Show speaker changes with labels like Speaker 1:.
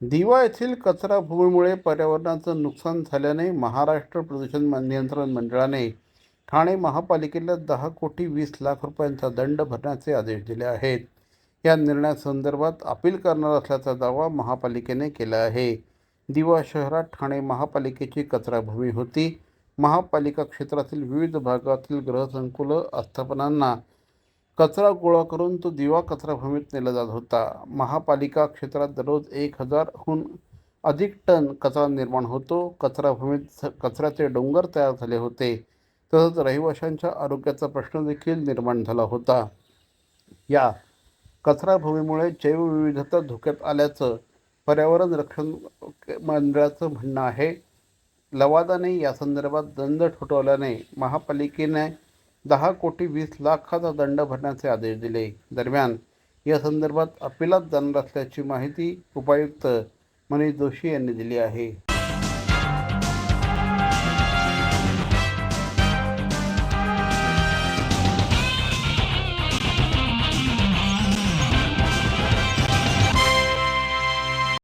Speaker 1: दिवा येथील कचरा भूमीमुळे पर्यावरणाचं नुकसान झाल्याने महाराष्ट्र प्रदूषण नियंत्रण मंडळाने ठाणे महापालिकेला दहा कोटी वीस लाख रुपयांचा दंड भरण्याचे आदेश दिले आहेत. या निर्णयासंदर्भात अपील करणार असल्याचा दावा महापालिकेने केला आहे. दिवा शहरात ठाणे महापालिकेची कचराभूमी होती. महापालिका क्षेत्रातील विविध भागातील गृहसंकुलं आस्थापनांना कचरा गोळा करून तो दिवा कचराभूमीत नेला जात होता. महापालिका क्षेत्रात दररोज एक हजारहून अधिक टन कचरा निर्माण होतो. कचराभूमीत कचऱ्याचे डोंगर तयार झाले होते. तसंच रहिवाशांच्या आरोग्याचा प्रश्न देखील निर्माण झाला होता. या कचराभूमीमुळे जैवविविधता धोक्यात आल्याचं पर्यावरण रक्षण मंडळाचं म्हणणं आहे. लवादाने यासंदर्भात दंड ठोठावल्याने महापालिकेने दहा कोटी वीस लाखाचा दंड भरण्याचे आदेश दिले. दरम्यान या संदर्भात अपिलात जाणार असल्याची माहिती उपायुक्त मनीष जोशी यांनी दिली आहे.